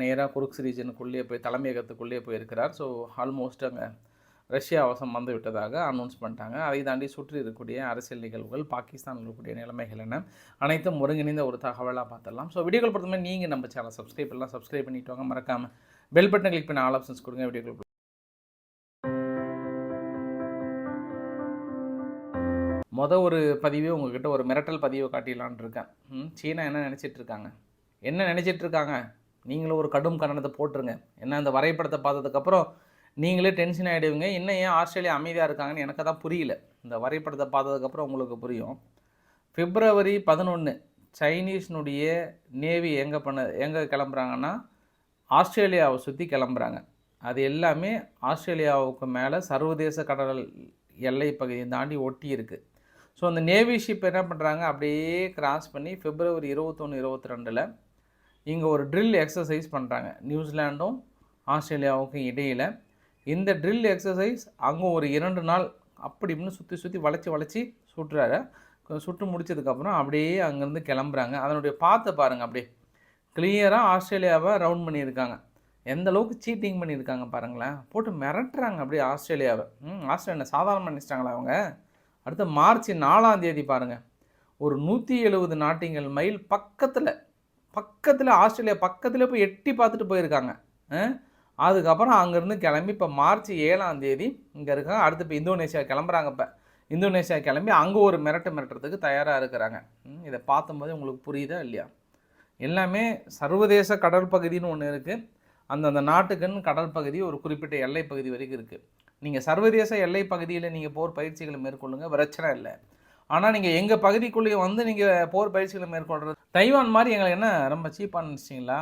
நேராக குருக்ஸ் ரீஜனுக்குள்ளேயே போய் தலைமையகத்துக்குள்ளேயே போயிருக்கிறார். ஸோ ஆல்மோஸ்ட் அங்கே ரஷ்யா அவசம் வந்து விட்டதாக அனௌன்ஸ் பண்ணிட்டாங்க. அதை தாண்டி சுற்றி இருக்கக்கூடிய அரசியல் நிகழ்வுகள் பாகிஸ்தானில் இருக்கக்கூடிய நிலைமைகள் என்ன அனைத்தும் ஒருங்கிணைந்த ஒரு தகவலாக பார்த்துடலாம். ஸோ வீடியோக்கள் பொறுத்தவரை நீங்கள் நம்ம சேனல் சப்ஸ்கிரைப் எல்லாம் சப்ஸ்கிரைப் பண்ணிட்டு வாங்க மறக்காமல் பெல் பட்டன் கிளிக் பண்ணி ஆல் ஆப்ஷன்ஸ் கொடுங்க வீடியோக்கள் மொதல் ஒரு பதிவே உங்ககிட்ட ஒரு மிரட்டல் பதிவை காட்டிடலான் இருக்கேன். ம், சீனா என்ன நினச்சிட்ருக்காங்க என்ன நினச்சிட்ருக்காங்க நீங்களும் ஒரு கடும் கண்டனத்தை போட்டுருங்க. ஏன்னா இந்த வரைபடத்தை பார்த்ததுக்கப்புறம் நீங்களே டென்ஷன் ஆகிடுவீங்க இன்னும் ஏன் ஆஸ்திரேலியா அமைதியாக இருக்காங்கன்னு எனக்கு தான் புரியல. இந்த வரைபடத்தை பார்த்ததுக்கப்புறம் உங்களுக்கு புரியும். பிப்ரவரி பதினொன்று சைனீஸ்னுடைய நேவி எங்கே பண்ண எங்கே கிளம்புறாங்கன்னா ஆஸ்திரேலியாவை சுற்றி கிளம்புறாங்க. அது எல்லாமே ஆஸ்திரேலியாவுக்கு மேலே சர்வதேச கடல் எல்லை பகுதியை தாண்டி ஒட்டி இருக்குது ஸோ அந்த நேவி ஷிப் என்ன பண்ணுறாங்க அப்படியே கிராஸ் பண்ணி பிப்ரவரி இருபத்தொன்று இருபத்தி ரெண்டில் இங்கே ஒரு ட்ரில் எக்ஸசைஸ் பண்ணுறாங்க நியூசிலாண்டும் ஆஸ்திரேலியாவுக்கும் இடையில். இந்த ட்ரில் எக்ஸசைஸ் அங்கே ஒரு இரண்டு நாள் அப்படி இப்படின்னு சுற்றி சுற்றி வளைச்சி வளைச்சி சுட்டுறாரு சுட்டு முடிச்சதுக்கப்புறம் அப்படியே அங்கேருந்து கிளம்புறாங்க. அதனுடைய பார்த்து பாருங்கள் அப்படியே. கிளியராக ஆஸ்திரேலியாவை ரவுண்ட் பண்ணியிருக்காங்க. எந்த அளவுக்கு சீட்டிங் பண்ணியிருக்காங்க பாருங்களேன். போட்டு மிரட்டுறாங்க அப்படியே ஆஸ்திரேலியாவை. ம் ஆஸ்திரேலியா சாதாரண நினச்சிட்டாங்களா அவங்க? அடுத்து மார்ச் நாலாம் தேதி பாருங்கள் ஒரு நூற்றி எழுபது நாட்டிங்கள் மைல் பக்கத்தில் பக்கத்தில் ஆஸ்திரேலியா பக்கத்தில் போய் எட்டி பார்த்துட்டு போயிருக்காங்க. அதுக்கப்புறம் அங்கேருந்து கிளம்பி இப்போ மார்ச் ஏழாம் தேதி இங்கே இருக்காங்க. அடுத்து இப்போ இந்தோனேஷியா கிளம்புறாங்க இப்போ. இந்தோனேஷியா கிளம்பி அங்கே ஒரு மிரட்டு மிரட்டுறதுக்கு தயாராக இருக்கிறாங்க. இதை பார்த்தும்போது உங்களுக்கு புரியுதா இல்லையா? எல்லாமே சர்வதேச கடல் பகுதின்னு ஒன்று இருக்குது அந்தந்த நாட்டுக்குன்னு கடல் பகுதி ஒரு குறிப்பிட்ட எல்லை பகுதி வரைக்கும் இருக்குது நீங்கள் சர்வதேச எல்லை பகுதியில் நீங்கள் போர் பயிற்சிகளை மேற்கொள்ளுங்க. பிரச்சனை இல்லை. ஆனால் நீங்கள் எங்கள் பகுதிக்குள்ளேயே வந்து நீங்கள் போர் பயிற்சிகளை மேற்கொள்கிறது தைவான் மாதிரி எங்களை என்ன ரொம்ப சீப்பாக நினச்சிங்களா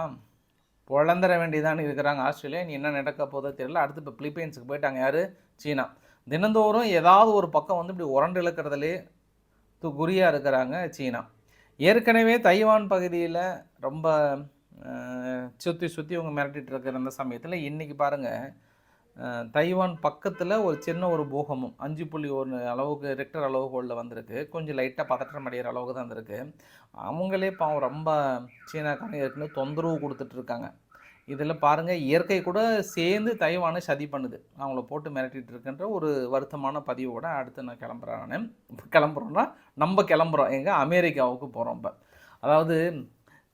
பொழந்துட வேண்டியதான் இருக்கிறாங்க. ஆஸ்திரேலியா நீ என்ன நடக்க போதோ தெரியல. அடுத்து இப்போ பிலிப்பைன்ஸுக்கு போயிட்டாங்க யார்? சீனா. தினந்தோறும் ஏதாவது ஒரு பக்கம் வந்து இப்படி உரண்டு இழக்கிறதுலே து குறியாக இருக்கிறாங்க சீனா. ஏற்கனவே தைவான் பகுதியில் ரொம்ப சுற்றி சுற்றி அவங்க மிரட்டிகிட்டு இருக்கிற அந்த சமயத்தில் இன்றைக்கி பாருங்கள் தைவான் பக்கத்தில் ஒரு சின்ன ஒரு பூகமும் அஞ்சு புள்ளி ஒன்று அளவுக்கு ரெக்டர் அளவுகோலில் வந்திருக்கு. கொஞ்சம் லைட்டாக பதற்றம் அடைகிற அளவுக்கு தான் வந்திருக்கு. அவங்களே பாவம் ரொம்ப சீனாக்கான ஏற்கனவே தொந்தரவு கொடுத்துட்ருக்காங்க இதில் பாருங்கள் இயற்கை கூட சேர்ந்து தைவானை சதி பண்ணுது. அவங்கள போட்டு மிரட்டிகிட்டு இருக்குன்ற ஒரு வருத்தமான பதிவோட அடுத்து நான் கிளம்புறேன் நான். கிளம்புறோன்னா நம்ம கிளம்புறோம். எங்கள் அமெரிக்காவுக்கு போகிறோம் இப்போ. அதாவது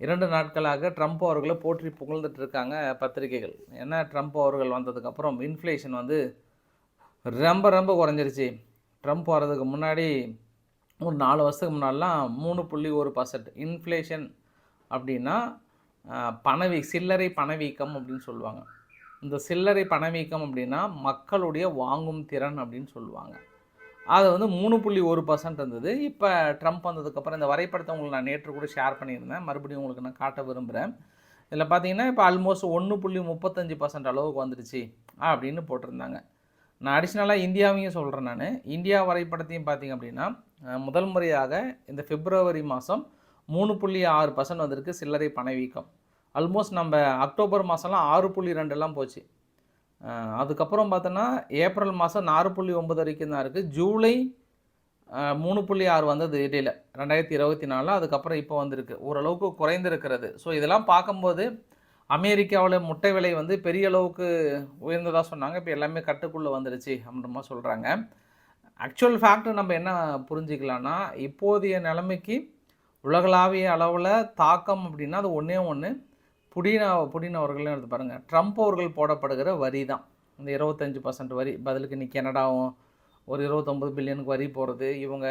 இரண்டு நாட்களாக ட்ரம்ப் அவர்களை போற்றி புகழ்ந்துட்டு இருக்காங்க பத்திரிகைகள். ஏன்னா ட்ரம்ப் அவர்கள் வந்ததுக்கப்புறம் இன்ஃப்ளேஷன் வந்து ரொம்ப ரொம்ப குறைஞ்சிருச்சு. ட்ரம்ப் வர்றதுக்கு முன்னாடி ஒரு நாலு வருஷத்துக்கு முன்னாடிலாம் மூணு புள்ளி ஒரு பர்சன்ட் இன்ஃப்ளேஷன் அப்படின்னா பணவீ சில்லறை பணவீக்கம் அப்படின்னு சொல்லுவாங்க. இந்த சில்லறை பணவீக்கம் அப்படின்னா மக்களுடைய வாங்கும் திறன் அப்படின்னு சொல்லுவாங்க. அது வந்து மூணு புள்ளி ஒரு பர்சன்ட் இருந்தது. இப்போ ட்ரம்ப் வந்ததுக்கப்புறம் இந்த வரைபடத்தை உங்களுக்கு நான் நேற்று கூட ஷேர் பண்ணியிருந்தேன். மறுபடியும் உங்களுக்கு நான் காட்ட விரும்புகிறேன் இதில் பார்த்தீங்கன்னா இப்போ ஆல்மோஸ்ட் ஒன்று புள்ளி முப்பத்தஞ்சு பர்சன்ட் அளவுக்கு வந்துடுச்சு அப்படின்னு போட்டிருந்தாங்க. நான் அடிஷ்னலாக இந்தியாவையும் சொல்கிறேன் நான். இந்தியா வரைபடத்தையும் பார்த்தீங்க அப்படின்னா முதல் முறையாக இந்த பிப்ரவரி மாதம் மூணு புள்ளி ஆறு பர்சன்ட் வந்திருக்கு சில்லறை பணவீக்கம். ஆல்மோஸ்ட் நம்ம அக்டோபர் மாதம்லாம் ஆறு புள்ளி ரெண்டுலாம் போச்சு. அதுக்கப்புறம் பார்த்தோன்னா ஏப்ரல் மாதம் நாலு புள்ளி ஒம்பது வரைக்கும் தான் இருக்குது ஜூலை மூணு புள்ளி ஆறு வந்தது இடையில. ரெண்டாயிரத்தி இருபத்தி நாலில் அதுக்கப்புறம் இப்போ வந்திருக்கு. ஓரளவுக்கு குறைந்திருக்கிறது. ஸோ இதெல்லாம் பார்க்கும்போது அமெரிக்காவில் முட்டை விலை வந்து பெரிய அளவுக்கு உயர்ந்ததாக சொன்னாங்க. இப்போ எல்லாமே கட்டுக்குள்ளே வந்துருச்சு அப்படின்ற மாதிரி சொல்கிறாங்க ஆக்சுவல் ஃபேக்ட் நம்ம என்ன புரிஞ்சுக்கலான்னா இப்போதைய நிலைமைக்கு உலகளாவிய அளவில் தாக்கம் அப்படின்னா அது ஒன்றே ஒன்று புடினா புடின் அவர்களையும் எடுத்து பாருங்கள் ட்ரம்ப் அவர்கள் போடப்படுகிற வரி தான் இந்த இருபத்தஞ்சி பர்சன்ட் வரி பதிலுக்கு நீ கனடாவும் ஒரு இருபத்தொம்பது பில்லியனுக்கு வரி போகிறது இவங்க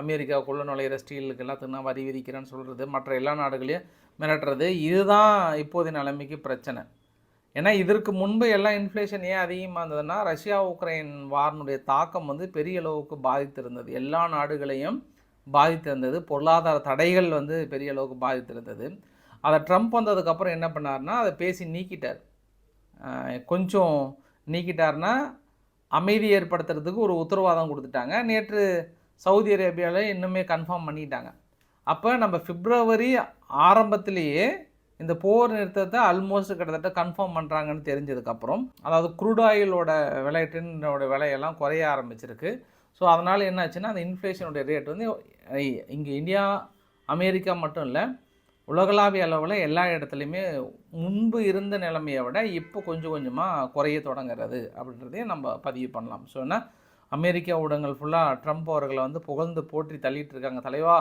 அமெரிக்காவுக்குள்ளே நுழையிற ஸ்டீலுக்கு எல்லாத்துக்குனா நான் வரி விதிக்கிறேன்னு சொல்கிறது மற்ற எல்லா நாடுகளையும் மிரட்டுறது இதுதான் இப்போதைய நிலைமைக்கு பிரச்சனை. ஏன்னா இதற்கு முன்பு எல்லாம் இன்ஃப்ளேஷன் ஏன் அதிகமாக இருந்ததுன்னா ரஷ்யா உக்ரைன் வாரினுடைய தாக்கம் வந்து பெரிய அளவுக்கு பாதித்திருந்தது. எல்லா நாடுகளையும் பாதித்திருந்தது. பொருளாதார தடைகள் வந்து பெரிய அளவுக்கு பாதித்திருந்தது. அதை ட்ரம்ப் வந்ததுக்கப்புறம் என்ன பண்ணாருன்னா அதை பேசி நீக்கிட்டார். கொஞ்சம் நீக்கிட்டார்னா அமைதி ஏற்படுத்துறதுக்கு ஒரு உத்தரவாதம் கொடுத்துட்டாங்க. நேற்று சவுதி அரேபியாவில் இன்னுமே கன்ஃபார்ம் பண்ணிட்டாங்க. அப்போ நம்ம பிப்ரவரி ஆரம்பத்திலேயே இந்த போர் நிறுத்தத்தை ஆல்மோஸ்ட் கிட்டத்தட்ட கன்ஃபார்ம் பண்ணுறாங்கன்னு தெரிஞ்சதுக்கப்புறம் அதாவது குரூட் ஆயிலோட விலை டின்னோட விலையெல்லாம் குறைய ஆரம்பிச்சிருக்கு. ஸோ அதனால் என்னாச்சுன்னா அந்த இன்ஃப்ளேஷனுடைய ரேட் வந்து இங்கே இந்தியா அமெரிக்கா மட்டும் இல்லை உலகளாவிய அளவில் எல்லா இடத்துலையுமே முன்பு இருந்த நிலைமையை விட இப்போ கொஞ்சம் கொஞ்சமாக குறைய தொடங்குறது அப்படின்றதையும் நம்ம பதிவு பண்ணலாம். ஸோ என்ன? அமெரிக்க ஊடகங்கள் ஃபுல்லாக ட்ரம்ப் அவர்களை வந்து புகழ்ந்து போற்றி தள்ளிட்டு இருக்காங்க. தலைவா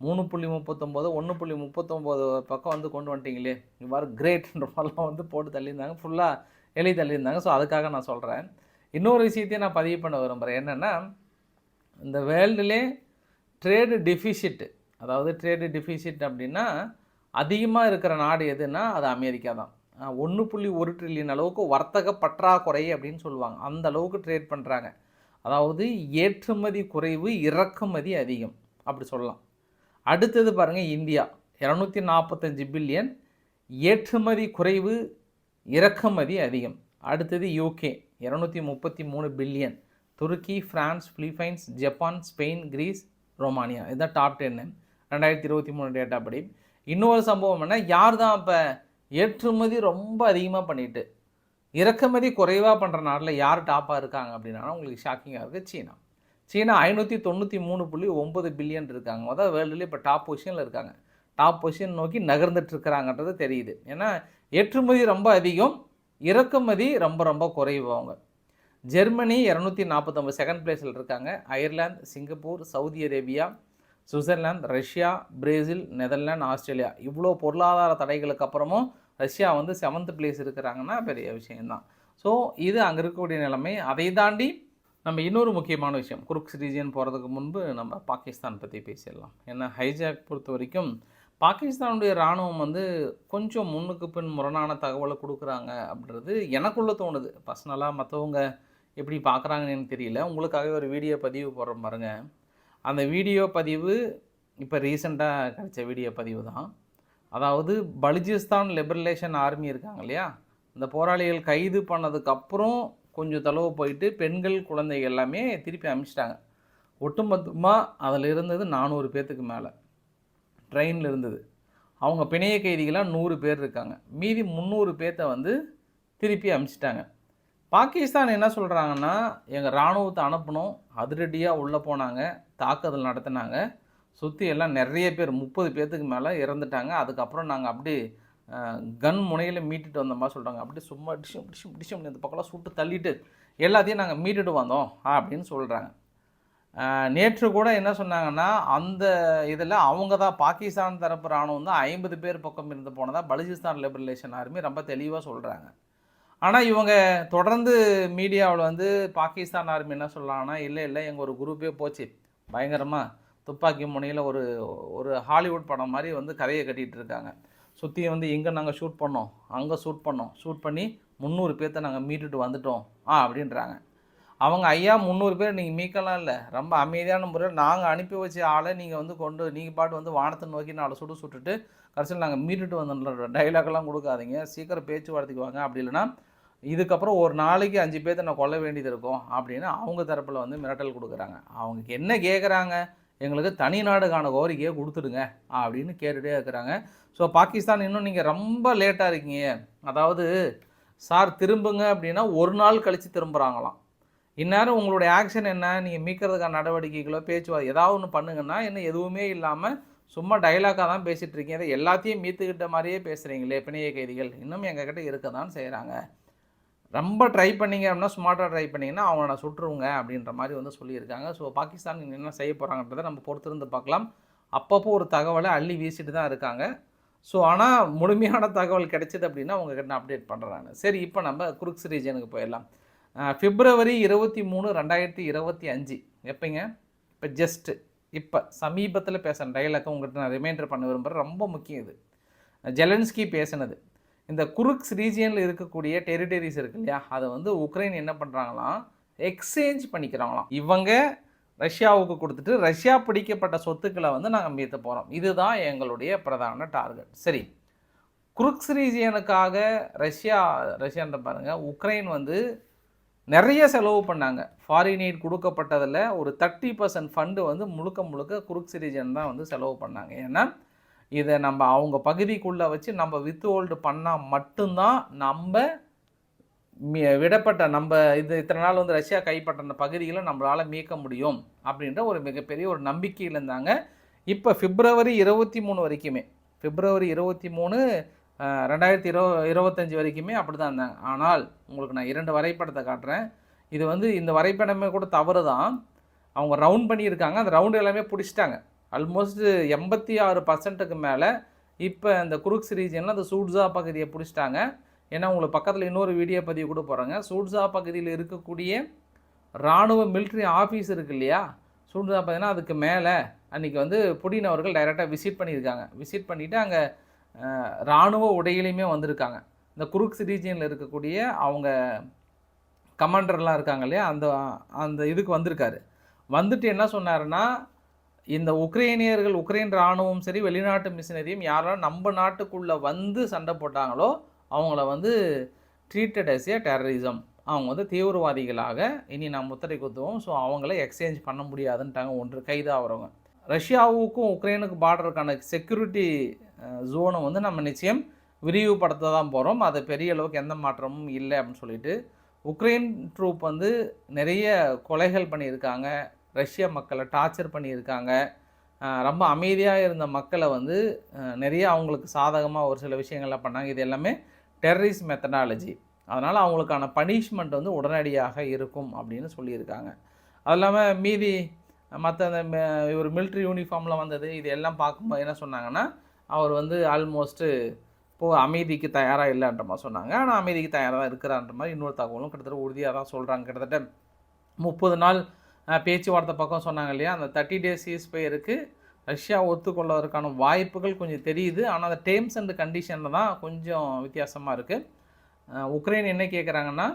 மூணு புள்ளி முப்பத்தொம்போது ஒன்று புள்ளி முப்பத்தொம்போது பக்கம் வந்து கொண்டு வந்துட்டீங்களே. இவ்வாறு கிரேட்ன்ற மாதிரிலாம் வந்து போட்டு தள்ளியிருந்தாங்க. ஃபுல்லாக எழுதி தள்ளியிருந்தாங்க. ஸோ அதுக்காக நான் சொல்கிறேன் இன்னொரு விஷயத்தையும் நான் பதிவு பண்ண விரும்புகிறேன் என்னென்னா இந்த வேர்ல்டுலே ட்ரேடு டெஃபிஷிட்டு அதாவது ட்ரேடு டிஃபிசிட் அப்படின்னா அதிகமாக இருக்கிற நாடு எதுன்னா அது அமெரிக்கா தான். ஒன்று புள்ளி ஒரு ட்ரில்லியன் அளவுக்கு வர்த்தக பற்றாக்குறை அப்படின்னு சொல்லுவாங்க. அந்த அளவுக்கு ட்ரேட் பண்ணுறாங்க அதாவது ஏற்றுமதி குறைவு இறக்குமதி அதிகம். அப்படி சொல்லலாம். அடுத்தது பாருங்கள் இந்தியா. இரநூத்தி நாற்பத்தஞ்சு பில்லியன் ஏற்றுமதி குறைவு இறக்குமதி அதிகம். அடுத்தது யூகே இரநூத்தி முப்பத்தி மூணு பில்லியன் துருக்கி France Philippines Japan Spain Greece Romania. இதுதான் டாப் டென்னு ரெண்டாயிரத்தி இருபத்தி மூணு டேட்டா படி இன்னொரு சம்பவம் என்ன? யார் தான் இப்போ ஏற்றுமதி ரொம்ப அதிகமாக பண்ணிட்டு இறக்குமதி குறைவாக பண்ணுற நாட்டில் யார் டாப்பாக இருக்காங்க அப்படின்னா உங்களுக்கு ஷாக்கிங்காக இருக்குது சீனா. சீனா ஐநூற்றி தொண்ணூற்றி மூணு புள்ளி ஒம்பது பில்லியன் இருக்காங்க. மொதல் வேர்ல்டுலேயே இப்போ டாப் பொசிஷனில் இருக்காங்க. டாப் பொசிஷன் நோக்கி நகர்ந்துட்டுருக்கிறாங்கன்றது தெரியுது. ஏன்னா ஏற்றுமதி ரொம்ப அதிகம் இறக்குமதி ரொம்ப ரொம்ப குறைவு அவங்க. ஜெர்மனி இரநூத்தி நாற்பத்தொம்பது செகண்ட் பிளேஸில் இருக்காங்க. Ireland Singapore Saudi Arabia Switzerland Russia Brazil Netherlands Australia. இவ்வளோ பொருளாதார தடைகளுக்கு அப்புறமும் ரஷ்யா வந்து செவன்த் பிளேஸ் இருக்கிறாங்கன்னா பெரிய விஷயம்தான். ஸோ இது அங்கே இருக்கக்கூடிய நிலைமை. அதை தாண்டி நம்ம இன்னொரு முக்கியமான விஷயம். குருக்ஸ் ரீஜியன் போகிறதுக்கு முன்பு நம்ம பாகிஸ்தான் பற்றி பேசிடலாம். ஏன்னா ஹைஜாக் பொறுத்த வரைக்கும் பாகிஸ்தானுடைய இராணுவம் வந்து கொஞ்சம் முன்னுக்கு பின் முரணான தகவலை கொடுக்குறாங்க அப்படின்றது எனக்குள்ளே தோணுது. பர்சனலாக மற்றவங்க எப்படி பார்க்குறாங்கன்னு எனக்கு தெரியல. உங்களுக்காகவே ஒரு வீடியோ பதிவு போடுற பாருங்கள் அந்த வீடியோ பதிவு இப்போ ரீசெண்டாக கிடைச்ச வீடியோ பதிவு தான். அதாவது பலுஜிஸ்தான் லிபரலேஷன் ஆர்மி இருக்காங்க இல்லையா? இந்த போராளிகள் கைது பண்ணதுக்கப்புறம் கொஞ்சம் தளவு போயிட்டு பெண்கள் குழந்தைகள் எல்லாமே திருப்பி அமிச்சிட்டாங்க. ஒட்டுமொத்தமாக அதில் இருந்தது நானூறு பேர்த்துக்கு மேலே. ட்ரெயினில் இருந்தது. அவங்க பிணைய கைதிகளாக நூறு பேர் இருக்காங்க. மீதி முந்நூறு பேர்த்த வந்து திருப்பி அமிச்சிட்டாங்க. பாகிஸ்தான் என்ன சொல்கிறாங்கன்னா எங்கள் இராணுவத்தை அனுப்பணும் அதிரடியாக உள்ளே போனாங்க தாக்குதல் நடத்தினாங்க. சுற்றி எல்லாம் நிறைய பேர் முப்பது பேர்த்துக்கு மேலே இறந்துட்டாங்க. அதுக்கப்புறம் நாங்கள் அப்படி கன் முனையில் மீட்டுட்டு வந்த மாதிரி சொல்கிறாங்க அப்படி சும்மா டிஷம் டிஷம் டிஷம் இந்த பக்கம்லாம் சுட்டு தள்ளிட்டு எல்லாத்தையும் நாங்கள் மீட்டுட்டு வந்தோம் அப்படின்னு சொல்கிறாங்க நேற்று கூட என்ன சொன்னாங்கன்னா அந்த இதில் அவங்க தான் பாகிஸ்தான் தரப்பு ராணுவம் தான் ஐம்பது பேர் பக்கம் இருந்து போனதா பலுச்சிஸ்தான் லிபரலேஷன் ஆர்மி ரொம்ப தெளிவாக சொல்கிறாங்க ஆனால் இவங்க தொடர்ந்து மீடியாவில் வந்து பாகிஸ்தான் ஆர்மி என்ன சொல்லலாம்னா இல்லை இல்லை எங்கள் ஒரு குரூப்பே போச்சு. பயங்கரமாக துப்பாக்கி முனையில் ஒரு ஒரு ஹாலிவுட் படம் மாதிரி வந்து கதையை கட்டிகிட்டு இருக்காங்க. சுற்றி வந்து எங்கே நாங்கள் ஷூட் பண்ணோம்? அங்கே ஷூட் பண்ணோம். ஷூட் பண்ணி முந்நூறு பேர்த்த நாங்கள் மீட்டுட்டு வந்துட்டோம். ஆ அப்படின்றாங்க. அவங்க ஐயா முந்நூறு பேர் நீங்கள் மீட்கலாம் இல்லை. ரொம்ப அமைதியான முறையில் நாங்கள் அனுப்பி வச்ச ஆளை நீங்கள் வந்து கொண்டு நீங்கள் பாட்டு வந்து வானத்தை நோக்கி நாலு சுட்டு சுட்டுட்டு கடைசியில் நாங்கள் மீட்டுட்டு வந்தோன்ற டைலாக்லாம் கொடுக்காதீங்க. சீக்கிரம் பேச்சுவார்த்தைக்கு வாங்க. அப்படி இல்லைன்னா இதுக்கப்புறம் ஒரு நாளைக்கு அஞ்சு பேர்த்த நான் கொல்ல வேண்டியது இருக்கும் அப்படின்னு அவங்க தரப்பில் வந்து மிரட்டல் கொடுக்குறாங்க. அவங்க என்ன கேட்குறாங்க எங்களுக்கு தனி நாடுக்கான கோரிக்கையை கொடுத்துடுங்க அப்படின்னு கேட்டுகிட்டே இருக்கிறாங்க. ஸோ பாகிஸ்தான் இன்னும் நீங்கள் ரொம்ப லேட்டாக இருக்கீங்க. அதாவது சார் திரும்புங்க அப்படின்னா ஒரு நாள் கழித்து திரும்புகிறாங்களாம் இந்நேரம் உங்களுடைய ஆக்ஷன் என்ன? நீங்கள் மீட்கிறதுக்கான நடவடிக்கைகளோ பேச்சுவார்த்தை ஏதாவது ஒன்று பண்ணுங்கன்னா என்ன எதுவுமே இல்லாமல் சும்மா டைலாக்காக தான் பேசிகிட்டு இருக்கீங்க. எல்லாத்தையும் மீத்துக்கிட்ட மாதிரியே பேசுகிறீங்களே பிணைய கைதிகள். இன்னும் எங்ககிட்ட இருக்க தான் செய்கிறாங்க ரொம்ப ட்ரை பண்ணீங்க அப்படின்னா ஸ்மார்ட்டாக ட்ரை பண்ணிங்கன்னா அவனை நான் அப்படின்ற மாதிரி வந்து சொல்லியிருக்காங்க. ஸோ பாகிஸ்தான் என்ன செய்ய போகிறாங்கன்றதை நம்ம பொறுத்திருந்து பார்க்கலாம். அப்பப்போ ஒரு தகவலை அள்ளி வீசிட்டு தான் இருக்காங்க. ஸோ ஆனால் முழுமையான தகவல் கிடைச்சிது அப்படின்னா உங்ககிட்ட நான் அப்டேட் பண்ணுறாங்க சரி இப்போ நம்ம குருக்ஸ் ரீஜனுக்கு போயிடலாம். பிப்ரவரி இருபத்தி மூணு ரெண்டாயிரத்தி இருபத்தி அஞ்சு. எப்போங்க? இப்போ ஜஸ்ட்டு இப்போ சமீபத்தில் பேசுகிற டைலாக்கை உங்கள்கிட்ட நான் ரிமைண்டர் பண்ண விரும்புகிறேன் ரொம்ப முக்கியம் இது. ஜெலன்ஸ்கி பேசினது. இந்த குருக்ஸ் ரீஜியனில் இருக்கக்கூடிய டெரிட்டரிஸ் இருக்கு இல்லையா? அதை வந்து உக்ரைன் என்ன பண்ணுறாங்களாம் எக்ஸ்சேஞ்ச் பண்ணிக்கிறாங்களாம். இவங்க ரஷ்யாவுக்கு கொடுத்துட்டு ரஷ்யா பிடிக்கப்பட்ட சொத்துக்களை வந்து நாங்கள் மீத்த போகிறோம் இதுதான் எங்களுடைய பிரதான டார்கெட். சரி. குருக்ஸ் ரீஜியனுக்காக ரஷ்யா ரஷ்யான்ற பாருங்கள் உக்ரைன் வந்து நிறைய செலவு பண்ணாங்க. ஃபாரின் எய்ட் கொடுக்கப்பட்டதில் ஒரு தேர்ட்டி பர்சன்ட் ஃபண்டு வந்து முழுக்க முழுக்க குருக்ஸ் ரீஜன் தான் வந்து செலவு பண்ணாங்க. ஏன்னா இதை நம்ம அவங்க பகுதிக்குள்ளே வச்சு நம்ம வித் ஹோல்டு பண்ணால் மட்டும்தான் நம்ம விடப்பட்ட நம்ம இது இத்தனை நாள் வந்து ரஷ்யா கைப்பற்ற பகுதிகளை நம்மளால் மீட்க முடியும் அப்படின்ற ஒரு மிகப்பெரிய ஒரு நம்பிக்கையில் இருந்தாங்க. இப்போ பிப்ரவரி இருபத்தி மூணு வரைக்குமே பிப்ரவரி இருபத்தி மூணு ரெண்டாயிரத்தி இரு இருபத்தஞ்சி வரைக்குமே அப்படி தான் இருந்தாங்க. ஆனால் உங்களுக்கு நான் இரண்டு வரைபடத்தை காட்டுறேன். இது வந்து இந்த வரைபடமே கூட தவறு தான் அவங்க ரவுண்ட் பண்ணியிருக்காங்க. அந்த ரவுண்டு எல்லாமே பிடிச்சிட்டாங்க. ஆல்மோஸ்ட் எண்பத்தி ஆறு பர்சன்ட்டுக்கு மேலே இப்போ இந்த குருக்ஸ் ரீஜனில் அந்த சூட்ஸா பகுதியை பிடிச்சிட்டாங்க. ஏன்னா உங்களுக்கு பக்கத்தில் இன்னொரு வீடியோ பதிவு கூட போகிறாங்க சூட்ஸா பகுதியில் இருக்கக்கூடிய இராணுவ மிலிட்ரி ஆஃபீஸ் இருக்கு இல்லையா? சூட்ஸா பார்த்தீங்கன்னா அதுக்கு மேலே அன்றைக்கி வந்து புடின் அவர்கள் டைரெக்டாக விசிட் பண்ணியிருக்காங்க. விசிட் பண்ணிவிட்டு அங்கே இராணுவ உடையிலையுமே வந்திருக்காங்க. இந்த குருக்ஸ் ரீஜியனில் இருக்கக்கூடிய அவங்க கமாண்டர்லாம் இருக்காங்க இல்லையா? அந்த அந்த இதுக்கு வந்திருக்காரு. வந்துட்டு என்ன சொன்னாருன்னா இந்த உக்ரைனியர்கள் உக்ரைன் இராணுவம் சரி வெளிநாட்டு மிஷினரியும் யாரெல்லாம் நம்ம நாட்டுக்குள்ளே வந்து சண்டை போட்டாங்களோ அவங்கள வந்து ட்ரீட்டட் அஸ் ஏ டெரரிசம் அவங்க வந்து தீவிரவாதிகளாக இனி நாம் முத்திரை குத்துவோம். ஸோ அவங்கள எக்ஸ்சேஞ்ச் பண்ண முடியாதுன்ட்டாங்க ஒன்று கைதாகிறவங்க ரஷ்யாவுக்கும் உக்ரைனுக்கு பார்டருக்கான செக்யூரிட்டி ஜோனை வந்து நம்ம நிச்சயம் விரிவுபடுத்த தான் போகிறோம் அது பெரிய அளவுக்கு எந்த மாற்றமும் இல்லை அப்படின்னு சொல்லிட்டு உக்ரைன் ட்ரூப் வந்து நிறைய கொலைகள் பண்ணியிருக்காங்க. ரஷ்ய மக்களை டார்ச்சர் பண்ணியிருக்காங்க. ரொம்ப அமைதியாக இருந்த மக்களை வந்து நிறைய அவங்களுக்கு சாதகமாக ஒரு சில விஷயங்கள்லாம் பண்ணாங்க. இது எல்லாமே டெரரிஸ்ட் மெத்தடாலஜி அதனால் அவங்களுக்கான பனிஷ்மெண்ட் வந்து உடனடியாக இருக்கும் அப்படின்னு சொல்லியிருக்காங்க. அது இல்லாமல் மீதி மற்ற அந்த ஒரு மிலிட்ரி யூனிஃபார்மில் வந்தது இது எல்லாம் பார்க்கும்போது என்ன சொன்னாங்கன்னா அவர் வந்து ஆல்மோஸ்ட்டு இப்போ அமைதிக்கு தயாராக இல்லைன்ற மாதிரி சொன்னாங்க. ஆனால் அமைதிக்கு தயாராக தான் இருக்கிறான்ற மாதிரி இன்னொரு தகவலும் கிட்டத்தட்ட உறுதியாக தான் சொல்கிறாங்க கிட்டத்தட்ட முப்பது நாள் பேச்சுவார்த்தை பக்கம் சொன்னாங்க இல்லையா? அந்த தேர்ட்டி டேஸ் சீஸ்பயருக்கு ரஷ்யா ஒத்துக்கொள்வதற்கான வாய்ப்புகள் கொஞ்சம் தெரியுது. ஆனால் அந்த டேர்ம்ஸ் அண்ட் கண்டிஷனில் தான் கொஞ்சம் வித்தியாசமாக இருக்குது உக்ரைன் என்ன கேட்குறாங்கன்னா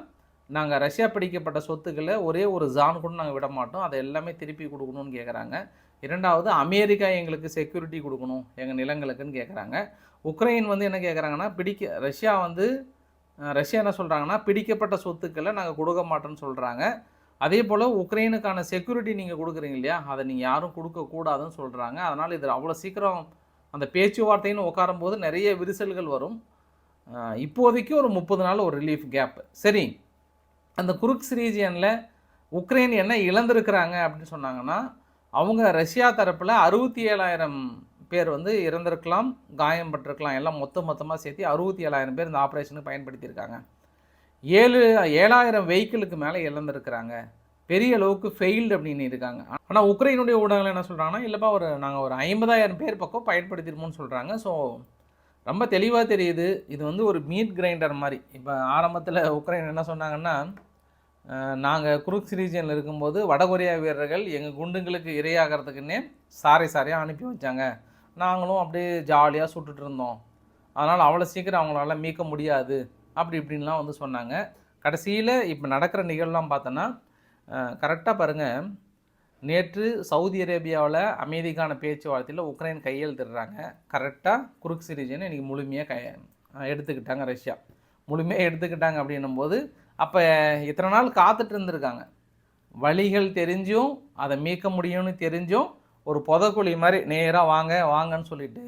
நாங்கள் ரஷ்யா பிடிக்கப்பட்ட சொத்துக்களை ஒரே ஒரு ஜான் கூட நாங்கள் விட மாட்டோம். அதை எல்லாமே திருப்பி கொடுக்கணும்னு கேட்குறாங்க இரண்டாவது அமெரிக்கா எங்களுக்கு செக்யூரிட்டி கொடுக்கணும் எங்கள் நிலங்களுக்குன்னு கேட்குறாங்க உக்ரைன் வந்து என்ன கேட்குறாங்கன்னா பிடிக்க ரஷ்யா வந்து ரஷ்யா என்ன சொல்கிறாங்கன்னா பிடிக்கப்பட்ட சொத்துக்களை நாங்கள் கொடுக்க மாட்டோம்னு சொல்கிறாங்க அதே போல் உக்ரைனுக்கான செக்யூரிட்டி நீங்கள் கொடுக்குறீங்க இல்லையா? அதை நீங்கள் யாரும் கொடுக்கக்கூடாதுன்னு சொல்கிறாங்க அதனால் இது அவ்வளோ சீக்கிரம் அந்த பேச்சுவார்த்தைன்னு உட்காரும்போது நிறைய விரிசல்கள் வரும். இப்போதைக்கு ஒரு முப்பது நாள் ஒரு ரிலீஃப் கேப் சரி அந்த குருக்ஸ் ரீஜியனில் உக்ரைன் என்ன இழந்திருக்கிறாங்க அப்படின்னு சொன்னாங்கன்னா அவங்க ரஷ்யா தரப்பில் அறுபத்தி ஏழாயிரம் பேர் வந்து இறந்திருக்கலாம் காயம் பட்டிருக்கலாம் எல்லாம் மொத்த மொத்தமாக சேர்த்து அறுபத்தி ஏழாயிரம் பேர் இந்த ஆப்ரேஷனுக்கு பயன்படுத்தியிருக்காங்க. ஏழு ஏழாயிரம் வெஹிக்கிளுக்கு மேலே இழந்திருக்கிறாங்க. பெரிய அளவுக்கு ஃபெயில்டு அப்படின்னு இருக்காங்க. ஆனால் உக்ரைனுடைய ஊடகங்கள் என்ன சொல்கிறாங்கன்னா இல்லைப்பா ஒரு நாங்கள் ஒரு ஐம்பதாயிரம் பேர் பக்கம் பயன்படுத்திருமோன்னு சொல்கிறாங்க ஸோ ரொம்ப தெளிவாக தெரியுது. இது வந்து ஒரு மீட் கிரைண்டர் மாதிரி. இப்போ ஆரம்பத்தில் உக்ரைன் என்ன சொன்னாங்கன்னா நாங்கள் குருக்ஸ் ரீஜனில் இருக்கும்போது வடகொரியா வீரர்கள் எங்கள் குண்டுங்களுக்கு இரையாகிறதுக்குன்னே சாரை சாரையாக அனுப்பி வச்சாங்க. நாங்களும் அப்படியே ஜாலியாக சுட்டுட்டு இருந்தோம். அதனால் அவ்வளோ சீக்கிரம் அவங்களால மீட்க முடியாது. அப்படி இப்படின்லாம் வந்து சொன்னாங்க. கடைசியில் இப்போ நடக்கிற நிகழ்வுலாம் பார்த்தோன்னா கரெக்டாக பாருங்கள் நேற்று சவுதி அரேபியாவில் அமைதிக்கான பேச்சுவார்த்தையில் உக்ரைன் கையெழுத்திடுறாங்க. கரெக்டாக குருக்ஸ் ரீஜனை இன்றைக்கி முழுமையாக கை எடுத்துக்கிட்டாங்க ரஷ்யா. முழுமையாக எடுத்துக்கிட்டாங்க அப்படின்னும் போது அப்போ இத்தனை நாள் காத்துட்டு இருந்திருக்காங்க. வழிகள் தெரிஞ்சும் அதை மீட்க முடியும்னு தெரிஞ்சும் ஒரு புதக்குழி மாதிரி நேராக வாங்க வாங்கன்னு சொல்லிட்டு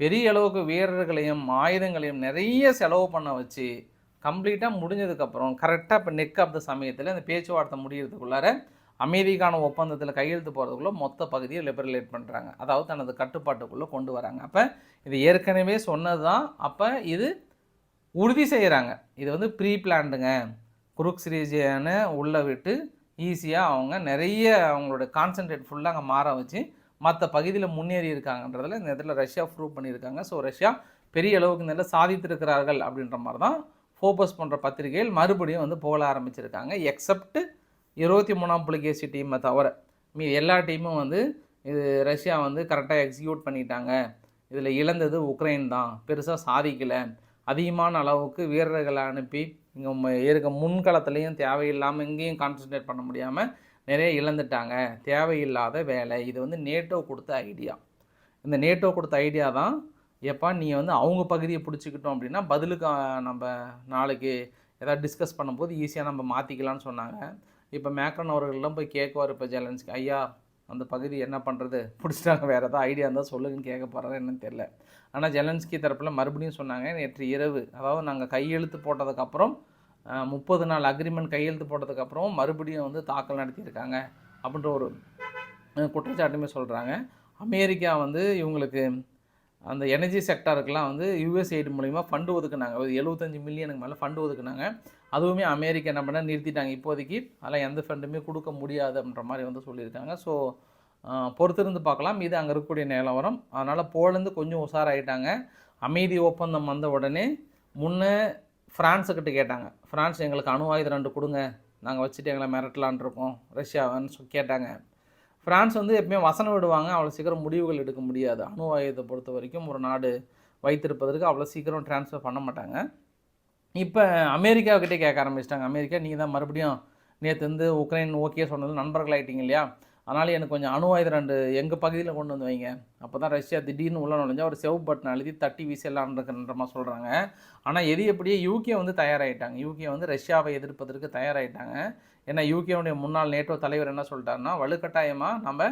பெரிய அளவுக்கு வீரர்களையும் ஆயுதங்களையும் நிறைய செலவு பண்ண வச்சு கம்ப்ளீட்டாக முடிஞ்சதுக்கப்புறம் கரெக்டாக இப்போ நெக் ஆஃப் த சமயத்தில் இந்த பேச்சுவார்த்தை முடிகிறதுக்குள்ளார அமைதிக்கான ஒப்பந்தத்தில் கையெழுத்து போகிறதுக்குள்ள மொத்த பகுதியை லிபரலேட் பண்ணுறாங்க அதாவது தனது கட்டுப்பாட்டுக்குள்ளே கொண்டு வராங்க. அப்போ இது ஏற்கனவே சொன்னது தான் அப்போ இது உறுதி செய்கிறாங்க இது வந்து ப்ரீ பிளான்டுங்க குருக்ஸ் சிரீஜியான உள்ளே விட்டு ஈஸியாக அவங்க நிறைய அவங்களோட கான்சன்ட்ரேட் ஃபுல்லாக அங்கே மாற வச்சு மற்ற பகுதியில் முன்னேறி இருக்காங்கன்றதில் இந்த இடத்துல ரஷ்யா ப்ரூவ் பண்ணியிருக்காங்க. ஸோ ரஷ்யா பெரிய அளவுக்கு இந்த இடத்துல சாதித்திருக்கிறார்கள் அப்படின்ற மாதிரி தான் ஃபோக்கஸ் பண்ணுற பத்திரிகைகள் மறுபடியும் வந்து புகழ ஆரம்பிச்சிருக்காங்க. எக்ஸப்ட் இருபத்தி மூணாம் புலிகேசி டீமை தவிர மீ எல்லா டீமும் வந்து இது ரஷ்யா வந்து கரெக்டாக எக்ஸிக்யூட் பண்ணிட்டாங்க. இதில் இழந்தது உக்ரைன் தான். பெருசாக சாதிக்கலை. அதிகமான அளவுக்கு வீரர்களை அனுப்பி இங்கே இருக்க முன்களத்துலேயும் தேவையில்லாமல் இங்கேயும் கான்சன்ட்ரேட் பண்ண முடியாமல் நிறைய இழந்துட்டாங்க. தேவையில்லாத வேலை. இது வந்து நேட்டோ கொடுத்த ஐடியா இந்த நேட்டோ கொடுத்த ஐடியா தான் எப்பா நீங்கள் வந்து அவங்க பகுதியை பிடிச்சிக்கிட்டோம் அப்படின்னா பதிலுக்கு நம்ம நாளைக்கு ஏதாவது டிஸ்கஸ் பண்ணும்போது ஈஸியாக நம்ம மாற்றிக்கலாம்னு சொன்னாங்க. இப்போ மேக்ரன் அவர்கள்லாம் போய் கேட்குவார் இப்போ ஜெலன்ஸ்கி ஐயா அந்த பகுதி என்ன பண்ணுறது பிடிச்சிட்டாங்க. வேறு ஏதாவது ஐடியா இருந்தால் சொல்லுங்கன்னு கேட்க போகிறாரு என்னன்னு தெரில ஆனால் ஜெலன்ஸ்கி தரப்பில் மறுபடியும் சொன்னாங்க நேற்று இரவு. அதாவது நாங்கள் கையெழுத்து போட்டதுக்கப்புறம் முப்பது நாள் அக்ரிமெண்ட் கையெழுத்து போட்டதுக்கப்புறம் மறுபடியும் வந்து தாக்கல் நடத்தியிருக்காங்க அப்படின்ற ஒரு குற்றச்சாட்டுமே சொல்கிறாங்க அமெரிக்கா வந்து இவங்களுக்கு அந்த எனர்ஜி செக்டருக்கெலாம் வந்து யூஎஸ்ஐடி மூலிமா ஃபண்டு ஒதுக்குனாங்க. ஒரு எழுபத்தஞ்சு மில்லியனுக்கு மேலே ஃபண்டு ஒதுக்குனாங்க. அதுவுமே அமெரிக்கா என்ன பண்ண நிறுத்திட்டாங்க. இப்போதைக்கு அதெல்லாம் எந்த ஃபண்டுமே கொடுக்க முடியாது அப்படின்ற மாதிரி வந்து சொல்லியிருக்காங்க. ஸோ பொறுத்திருந்து பார்க்கலாம். இது அங்கே இருக்கக்கூடிய நிலவரம். அதனால் போலேருந்து கொஞ்சம் உஷாராயிட்டாங்க. அமைதி ஒப்பந்தம் வந்த உடனே முன்னே ஃப்ரான்ஸுக்கிட்ட கேட்டாங்க. ஃப்ரான்ஸ் எங்களுக்கு அணு ஆயுதம் ரெண்டு கொடுங்க. நாங்கள் வச்சுட்டு எங்களை மிரட்டலான் இருக்கோம். ரஷ்யாவான்னு சொல்லி கேட்டாங்க. ஃப்ரான்ஸ் வந்து எப்பயுமே வசனம் விடுவாங்க. அவ்வளோ சீக்கிரம் முடிவுகள் எடுக்க முடியாது. அணு ஆயுதத்தை பொறுத்த வரைக்கும் ஒரு நாடு வைத்திருப்பதற்கு அவ்வளோ சீக்கிரம் ட்ரான்ஸ்ஃபர் பண்ண மாட்டாங்க. இப்போ அமெரிக்காவுக்கிட்டே கேட்க ஆரம்பிச்சிட்டாங்க. அமெரிக்கா நீங்கள் தான் மறுபடியும் நேற்று வந்து உக்ரைன் ஓகே சொன்னது நண்பர்கள் ஆகிட்டீங்க இல்லையா? அதனால் எனக்கு கொஞ்சம் அணு ஆயுதம் ரெண்டு எங்கள் பகுதியில் கொண்டு வந்து வைங்க. அப்போ தான் ரஷ்யா திடீர்னு உள்ள நுழைஞ்சா ஒரு செவ் பட்டன் அழுதி தட்டி வீசலான்றன்ற மாதிரி சொல்கிறாங்க ஆனால் எது எப்படியே யூகே வந்து தயாராகிட்டாங்க யூகே வந்து ரஷ்யாவை எதிர்ப்பதற்கு தயாராகிட்டாங்க ஏன்னா யூகேவுடைய முன்னாள் நேட்டோ தலைவர் என்ன சொல்லிட்டாருன்னா வலுக்கட்டாயமாக நம்ம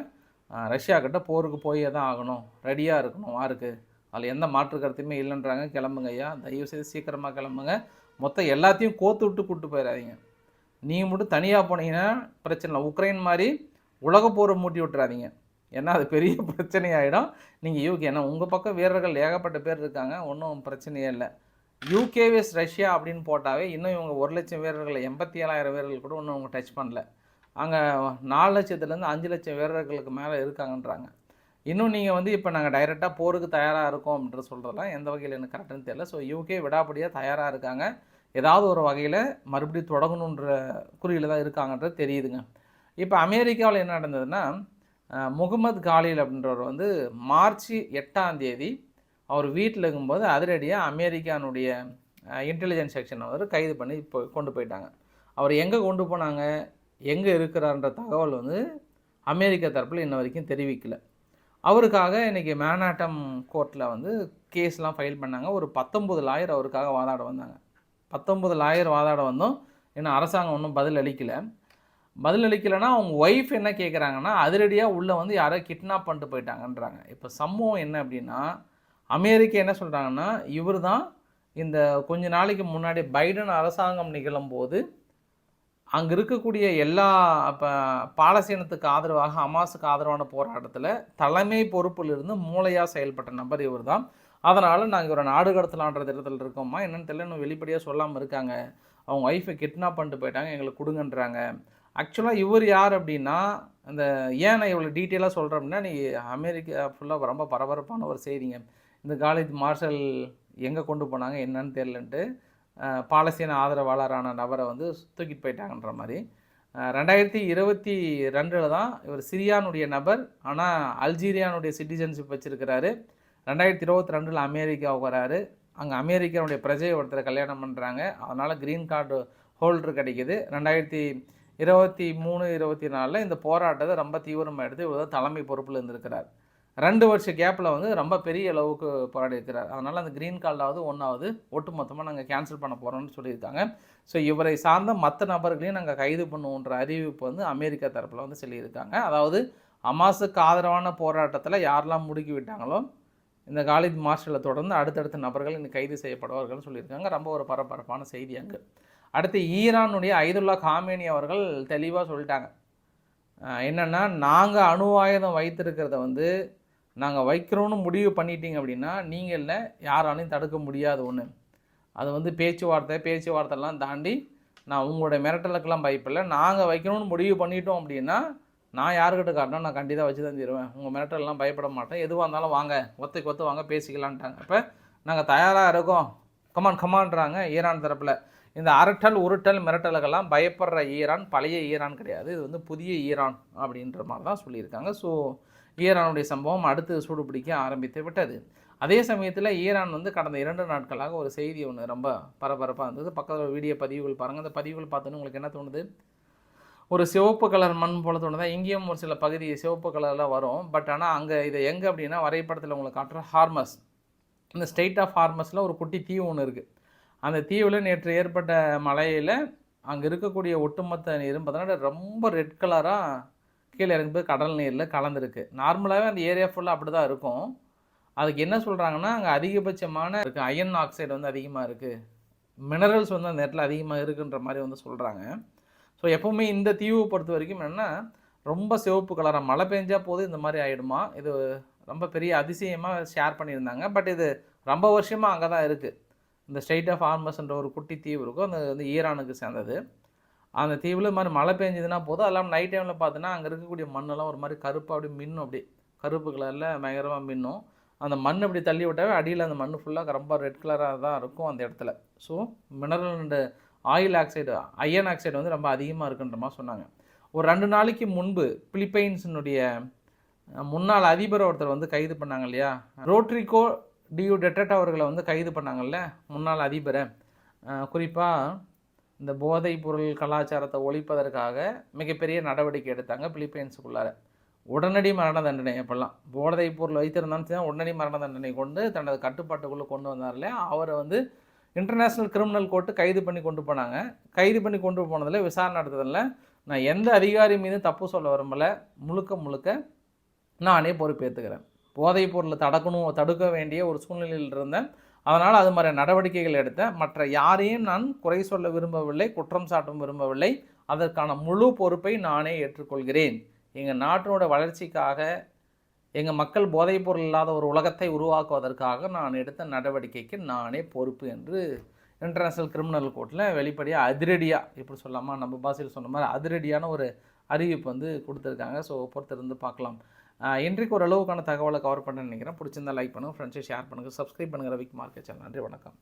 ரஷ்யா கிட்ட போருக்கு போயே தான் ஆகணும். ரெடியாக இருக்கணும் வாருக்கு. அதில் எந்த மாற்று கருத்துமே இல்லைன்றாங்க. கிளம்புங்க ஐயா. தயவு செய்து சீக்கிரமாக கிளம்புங்க. மொத்தம் எல்லாத்தையும் கோத்து விட்டு கூட்டு போயிடாதீங்க நீங்கள் மட்டும் தனியாக போனீங்கன்னா பிரச்சனை இல்லை. உக்ரைன் மாதிரி உலக போரை மூட்டி விட்டுறாதீங்க. ஏன்னா அது பெரிய பிரச்சனையாயிடும். நீங்கள் யூகே ஏன்னா உங்கள் பக்கம் வீரர்கள் ஏகப்பட்ட பேர் இருக்காங்க. ஒன்றும் பிரச்சனையே இல்லை. யூகேவிஎஸ் ரஷ்யா அப்படின்னு போட்டாவே இன்னும் இவங்க ஒரு லட்சம் வீரர்கள் எண்பத்தி ஏழாயிரம் வீரர்கள் கூட இன்னும் அவங்க டச் பண்ணல. அங்கே நாலு லட்சத்துலேருந்து அஞ்சு லட்சம் வீரர்களுக்கு மேலே இருக்காங்கன்றாங்க. இன்னும் நீங்கள் வந்து இப்போ நாங்கள் டைரெக்டாக போருக்கு தயாராக இருக்கோம் அப்படின்ற சொல்கிறதெல்லாம் எந்த வகையில் எனக்கு கரெக்டுன்னு தெரியல. ஸோ யூகே விடாபடியாக தயாராக இருக்காங்க. ஏதாவது ஒரு வகையில் மறுபடியும் தொடங்கணுன்ற குறியில் தான் இருக்காங்கன்றது தெரியுதுங்க. இப்போ அமெரிக்காவில் என்ன நடந்ததுன்னா முகமது காலில் அப்படின்றவர் வந்து மார்ச் எட்டாம் தேதி அவர் வீட்டில் இருக்கும்போது அதிரடியாக அமெரிக்கானுடைய இன்டெலிஜென்ஸ் செக்ஷனை வந்து கைது பண்ணி இப்போ கொண்டு போயிட்டாங்க. அவர் எங்கே கொண்டு போனாங்க எங்கே இருக்கிறார்ன்ற தகவல் வந்து அமெரிக்கா தரப்பில் இன்ன வரைக்கும் தெரிவிக்கல. அவருக்காக இன்றைக்கி மேனாட்டம் கோர்ட்டில் வந்து கேஸ்லாம் ஃபைல் பண்ணாங்க. ஒரு பத்தொம்பது லாயர் அவருக்காக வாதாட வந்தாங்க. பத்தொம்பது லாயர் வாதாட வந்தோம் இன்னும் அரசாங்கம் ஒன்றும் பதில் அளிக்கலை. பதில் அளிக்கலைன்னா அவங்க ஒய்ஃப் என்ன கேட்குறாங்கன்னா அதிரடியாக உள்ளே வந்து யாரோ கிட்னாப் பண்ணிட்டு போயிட்டாங்கன்றாங்க. இப்போ சம்பவம் என்ன அப்படின்னா அமெரிக்கா என்ன சொல்கிறாங்கன்னா இவர் தான் இந்த கொஞ்ச நாளைக்கு முன்னாடி பைடன் அரசாங்கம் நிகழும்போது அங்கே இருக்கக்கூடிய எல்லா இப்போ பாலஸ்தீனத்துக்கு ஆதரவாக ஹமாஸுக்கு ஆதரவான போராட்டத்தில் தலைமை பொறுப்பில் இருந்து மூளையாக செயல்பட்ட நபர் இவர் தான் அதனால் நாங்கள் ஒரு நாடு கடத்தலான்ற திட்டத்தில் இருக்கோமா என்னென்னு தெரியல இன்னும் வெளிப்படையாக சொல்லாமல் இருக்காங்க. அவங்க ஒய்ஃபை கிட்னாப் பண்ணிட்டு போயிட்டாங்க. எங்களுக்கு கொடுங்கன்றாங்க. ஆக்சுவலாக இவர் யார் அப்படின்னா அந்த ஏன் நான் இவ்வளோ டீட்டெயிலாக சொல்கிறேன் அப்படின்னா நீ அமெரிக்கா ஃபுல்லாக ரொம்ப பரபரப்பான ஒரு செய்திங்க. இந்த காலேஜ் மார்ஷல் எங்கே கொண்டு போனாங்க என்னன்னு தெரிலன்ட்டு பாலஸ்தீன ஆதரவாளரான நபரை வந்து தூக்கிட்டு போயிட்டாங்கன்ற மாதிரி. ரெண்டாயிரத்தி இருபத்தி ரெண்டில் தான் இவர் சிரியானுடைய நபர் ஆனால் அல்ஜீரியானுடைய சிட்டிசன்ஷிப் வச்சுருக்கிறாரு. ரெண்டாயிரத்தி இருபத்தி ரெண்டில் அமெரிக்காவுக்கு வராரு. அங்கே அமெரிக்காவுடைய பிரஜையை ஒருத்தரை கல்யாணம் பண்ணுறாங்க அதனால் க்ரீன் கார்டு ஹோல்டர் கிடைக்கிது. ரெண்டாயிரத்தி இருபத்தி மூணு இருபத்தி நாலில் இந்த போராட்டத்தை ரொம்ப தீவிரமாக எடுத்து இவர் தான் தலைமை பொறுப்பில் இருந்திருக்கிறார். ரெண்டு வருஷ கேப்பில் வந்து ரொம்ப பெரிய அளவுக்கு போராடி இருக்கிறார் அதனால் அந்த க்ரீன் கார்டாவது ஒன்றாவது ஒட்டுமொத்தமாக நாங்கள் கேன்சல் பண்ண போகிறோம்னு சொல்லியிருக்காங்க. ஸோ இவரை சார்ந்த மற்ற நபர்களையும் நாங்கள் கைது பண்ணுவோன்ற அறிவிப்பு வந்து அமெரிக்கா தரப்பில் வந்து சொல்லியிருக்காங்க. அதாவது அமாஸுக்கு ஆதரவான போராட்டத்தில் யாரெல்லாம் முடுக்கி விட்டாங்களோ இந்த காலித் மார்ஷலை தொடர்ந்து அடுத்தடுத்த நபர்கள் இன்னும் கைது செய்யப்படுவார்கள்னு சொல்லியிருக்காங்க. ரொம்ப ஒரு பரபரப்பான செய்தி அங்கு. அடுத்து ஈரானுடைய ஐதுல்லா காமேனி அவர்கள் தெளிவாக சொல்லிட்டாங்க. என்னென்னா நாங்கள் அணு ஆயுதம் வைத்திருக்கிறத வந்து நாங்கள் வைக்கிறோன்னு முடிவு பண்ணிட்டீங்க அப்படின்னா நீங்கள் இல்லை யாராலையும் தடுக்க முடியாத ஒன்று அது வந்து பேச்சுவார்த்தை பேச்சுவார்த்தைலாம் தாண்டி நான் உங்களுடைய மிரட்டலுக்கெல்லாம் பயப்பில்லை நாங்கள் வைக்கணும்னு முடிவு பண்ணிட்டோம் அப்படின்னா நான் யாருக்கிட்ட காட்டினா நான் கண்டிப்பாக வச்சு தான் தருவேன். உங்கள் மிரட்டல்லாம் பயப்பட மாட்டேன். எதுவாக இருந்தாலும் வாங்க ஒத்தைக்கு ஒத்து வாங்க பேசிக்கலான்ட்டாங்க அப்போ நாங்கள் தயாராக இருக்கோம். கமான் கமான்றாங்க ஈரான் தரப்பில். இந்த அரட்டல் உருட்டல் மிரட்டலுக்கெல்லாம் பயப்படுற ஈரான் பழைய ஈரான் கிடையாது. இது வந்து புதிய ஈரான் அப்படின்ற மாதிரி தான் சொல்லியிருக்காங்க. ஸோ ஈரானுடைய சம்பவம் அடுத்து சூடுபிடிக்க ஆரம்பித்து விட்டது. அதே சமயத்தில் ஈரான் வந்து கடந்த இரண்டு நாட்களாக ஒரு செய்தி ஒன்று ரொம்ப பரபரப்பாக இருந்தது. பக்கத்தில் வீடியோ பதிவுகள் பாருங்கள் அந்த பதிவுகள் பார்த்தோன்னு உங்களுக்கு என்ன தோணுது? ஒரு சிவப்பு கலர் மண் போல தோணுதா? இங்கேயும் ஒரு சில பகுதி சிவப்பு கலரில் வரும். பட் ஆனால் அங்கே இது எங்கே அப்படின்னா வரைபடத்தில் உங்களுக்கு காட்டுற ஹார்மஸ். இந்த ஸ்டேட் ஆஃப் ஹார்மஸில் ஒரு குட்டி தீவு ஒன்று இருக்குது அந்த தீவில் நேற்று ஏற்பட்ட மழையில் அங்கே இருக்கக்கூடிய ஒட்டுமொத்த நீரும் பார்த்தோன்னா ரொம்ப ரெட் கலராக கீழே இறங்கும்போது கடல் நீரில் கலந்துருக்கு. நார்மலாகவே அந்த ஏரியா ஃபுல்லாக அப்படி தான் இருக்கும். அதுக்கு என்ன சொல்கிறாங்கன்னா அங்கே அதிகபட்சமான இருக்குது அயன் ஆக்சைடு வந்து அதிகமாக இருக்குது மினரல்ஸ் வந்து அந்த இடத்துல அதிகமாக இருக்குன்ற மாதிரி வந்து சொல்கிறாங்க ஸோ எப்போவுமே இந்த தீவை பொறுத்த வரைக்கும் என்னென்னா ரொம்ப சிவப்பு கலராக மழை பெஞ்சால் போது இந்த மாதிரி ஆகிடுமா இது ரொம்ப பெரிய அதிசயமாக ஷேர் பண்ணியிருந்தாங்க. பட் இது ரொம்ப வருஷமாக அங்கே தான் இருக்குது இந்த ஸ்டேட் ஆஃப் ஆர்மஸ்ன்ற ஒரு குட்டி தீவு இருக்கும். அந்த வந்து ஈரானுக்கு சேர்ந்தது. அந்த தீவில் இது மாதிரி மழை பெஞ்சதுன்னா போதும். அது இல்லாமல் நைட் டைமில் பார்த்தோன்னா அங்கே இருக்கக்கூடிய மண்ணெல்லாம் ஒரு மாதிரி கருப்பாக அப்படி மின்னும் அப்படி கருப்பு கலரில் பயங்கரமாக மின்னும். அந்த மண் அப்படி தள்ளி விட்டாவே அடியில் அந்த மண் ஃபுல்லாக ரொம்ப ரெட் கலராக தான் இருக்கும் அந்த இடத்துல. So mineral and oil oxide iron oxide வந்து ரொம்ப அதிகமாக இருக்குன்ற மாதிரி சொன்னாங்க. ஒரு ரெண்டு நாளைக்கு முன்பு பிலிப்பைன்ஸினுடைய முன்னாள் அதிபர் ஒருத்தர் வந்து கைது பண்ணாங்க இல்லையா? ரோட்ரிகோ டியூ டெட்டட் அவர்களை வந்து கைது பண்ணாங்கல்ல? முன்னாள் அதிபரை. குறிப்பாக இந்த போதைப் பொருள் கலாச்சாரத்தை ஒழிப்பதற்காக மிகப்பெரிய நடவடிக்கை எடுத்தாங்க பிலிப்பைன்ஸுக்குள்ளார. உடனடி மரண தண்டனை அப்போல்லாம். போதைப் பொருள் வைத்திருந்தாலும் சரி, உடனடி மரண தண்டனை கொண்டு தனது கட்டுப்பாட்டுக்குள்ளே கொண்டு வந்தார்ல அவரை வந்து இன்டர்நேஷ்னல் கிரிமினல் கோர்ட்டு கைது பண்ணி கொண்டு போனாங்க. கைது பண்ணி கொண்டு போனதில் விசாரணை நடத்ததில் நான் எந்த அதிகாரி மீது தப்பு சொல்ல விரும்பலை. முழுக்க முழுக்க நானே பொறுப்பேற்றுக்கிறேன் போதைப் பொருளை தடுக்கணும் தடுக்க வேண்டிய ஒரு சூழ்நிலையில் இருந்தேன். அதனால் அது மாதிரி நடவடிக்கைகள் எடுத்தேன். மற்ற யாரையும் நான் குறை சொல்ல விரும்பவில்லை குற்றம் சாட்டும் விரும்பவில்லை. அதற்கான முழு பொறுப்பை நானே ஏற்றுக்கொள்கிறேன். எங்கள் நாட்டினோட வளர்ச்சிக்காக எங்கள் மக்கள் போதைப் பொருள் இல்லாத ஒரு உலகத்தை உருவாக்குவதற்காக நான் எடுத்த நடவடிக்கைக்கு நானே பொறுப்பு என்று இன்டர்நேஷ்னல் கிரிமினல் கோர்ட்டில் வெளிப்படையாக அதிரடியாக இப்படி சொல்லாமா நம்ம பாஷையில் சொன்ன மாதிரி அதிரடியான ஒரு அறிவிப்பு வந்து கொடுத்துருக்காங்க. ஸோ பொறுத்திருந்து பார்க்கலாம். இன்றைக்கு ஒரு அளவுக்கான தகவலை கவர் பண்ண நினைக்கிறேன். பிடிச்சிருந்தா லைக் பண்ணுங்கள் ஃப்ரெண்ட்ஸை ஷேர் பண்ணுங்கள் சப்ஸ்கிரைப் பண்ணுங்கள் ரவிக் மார்க்கெட் சேனல் நன்றி வணக்கம்.